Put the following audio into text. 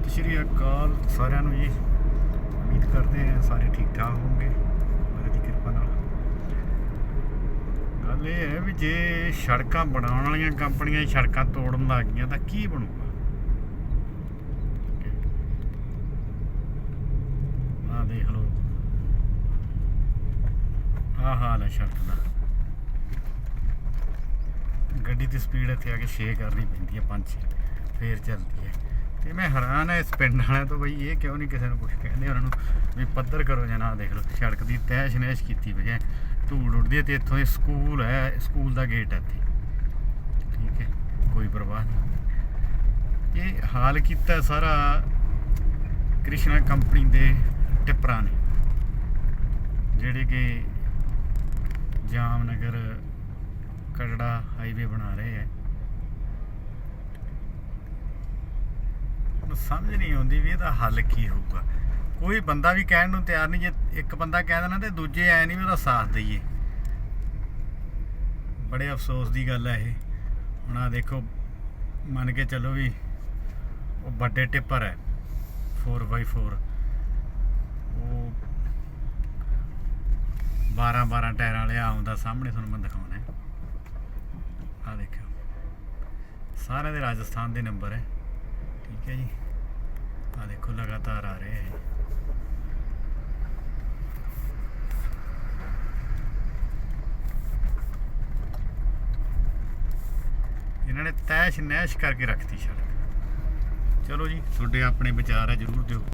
ਸਤਿ ਸ਼੍ਰੀ ਅਕਾਲ ਸਾਰਿਆਂ ਨੂੰ ਜੀ। ਉਮੀਦ ਕਰਦੇ ਹਾਂ ਸਾਰੇ ਠੀਕ ਠਾਕ ਹੋਣਗੇ। ਮਾਰੇ ਦੀ ਕਿਰਪਾ ਨਾਲ। ਗੱਲ ਇਹ ਹੈ ਵੀ ਜੇ ਸੜਕਾਂ ਬਣਾਉਣ ਵਾਲੀਆਂ ਕੰਪਨੀਆਂ ਸੜਕਾਂ ਤੋੜਨ ਲੱਗ ਗਈਆਂ ਤਾਂ ਕੀ ਬਣੂਗਾ? ਆਹ ਦੇਖ ਲਓ। ਆਹ ਹਾਲ ਹੈ ਸੜਕ ਦਾ। ਗੱਡੀ ਦੀ ਸਪੀਡ ਇੱਥੇ ਆ ਕੇ 6 ਕਰਨੀ ਪੈਂਦੀ ਹੈ 5 6 ਫੇਰ ਚੱਲਦੀ ਹੈ। ਤੇ ਮੈਂ ਹੈਰਾਨ ਹਾਂ ਇਸ ਪਿੰਡ ਵਾਲਿਆਂ ਤੋਂ ਬਈ, ਇਹ ਕਿਉਂ ਨਹੀਂ ਕਿਸੇ ਨੂੰ ਕੁਝ ਕਹਿੰਦੇ? ਉਹਨਾਂ ਨੂੰ ਵੀ ਪੱਧਰ ਕਰੋ ਜਨਾ ਦੇਖ ਲਓ, ਸੜਕ ਦੀ ਤਹਿਸ਼ ਨਹਿਸ਼ ਕੀਤੀ ਵਜੇ ਧੂੜ ਉੱਡਦੀ ਹੈ ਤੇ ਇੱਥੋਂ ਇਹ ਸਕੂਲ ਹੈ, ਸਕੂਲ ਦਾ ਗੇਟ ਹੈ ਇੱਥੇ। ਠੀਕ ਹੈ, ਕੋਈ ਪਰਵਾਹ ਨਹੀਂ। ਇਹ ਹਾਲ ਕੀਤਾ ਸਾਰਾ ਕ੍ਰਿਸ਼ਨਾ ਕੰਪਨੀ ਦੇ ਟਿੱਪਰਾਂ ਨੇ, ਜਿਹੜੇ ਕਿ ਜਾਮਨਗਰ, ਕਟੜਾ ਹਾਈਵੇ ਬਣਾ ਰਹੇ ਹੈ। ਸਮਝ ਨਹੀਂ ਆਉਂਦੀ ਵੀ ਇਹਦਾ ਹੱਲ ਕੀ ਹੋਊਗਾ। ਕੋਈ ਬੰਦਾ ਵੀ ਕਹਿਣ ਨੂੰ ਤਿਆਰ ਨਹੀਂ, ਜੇ ਇੱਕ ਬੰਦਾ ਕਹਿ ਦੇਣਾ ਤੇ ਦੂਜੇ ਐ ਨਹੀਂ ਵੀ ਉਹਦਾ ਸਾਥ ਦਈਏ। ਬੜੇ ਅਫਸੋਸ ਦੀ ਗੱਲ ਹੈ ਇਹ। ਹੁਣ ਆ ਦੇਖੋ, ਮੰਨ ਕੇ ਚੱਲੋ ਵੀ ਉਹ ਵੱਡੇ ਟਿੱਪਰ ਹੈ 4x4 ਉਹ 12 12 ਟਾਇਰਾਂ ਵਾਲੇ ਆਉਂਦਾ ਸਾਹਮਣੇ, ਤੁਹਾਨੂੰ ਮੈਂ ਦਿਖਾਉਣਾ ਹੈ। ਆ ਦੇਖਿਓ। ਸਾਰਿਆਂ ਦੇ ਰਾਜਸਥਾਨ ਦੇ ਨੰਬਰ ਹੈ। ਠੀਕ ਹੈ ਜੀ। ਆ ਦੇਖੋ ਲਗਾਤਾਰ ਆ ਰਹੇ ਹੈ ਇਹਨਾਂ ਨੇ ਤੈਸ਼ ਨੈਸ਼ ਕਰਕੇ ਰੱਖਤੀ ਸੜਕ ਚਲੋ ਜੀ, ਤੁਹਾਡੇ ਆਪਣੇ ਵਿਚਾਰ ਹੈ ਜਰੂਰ ਦਿਓ।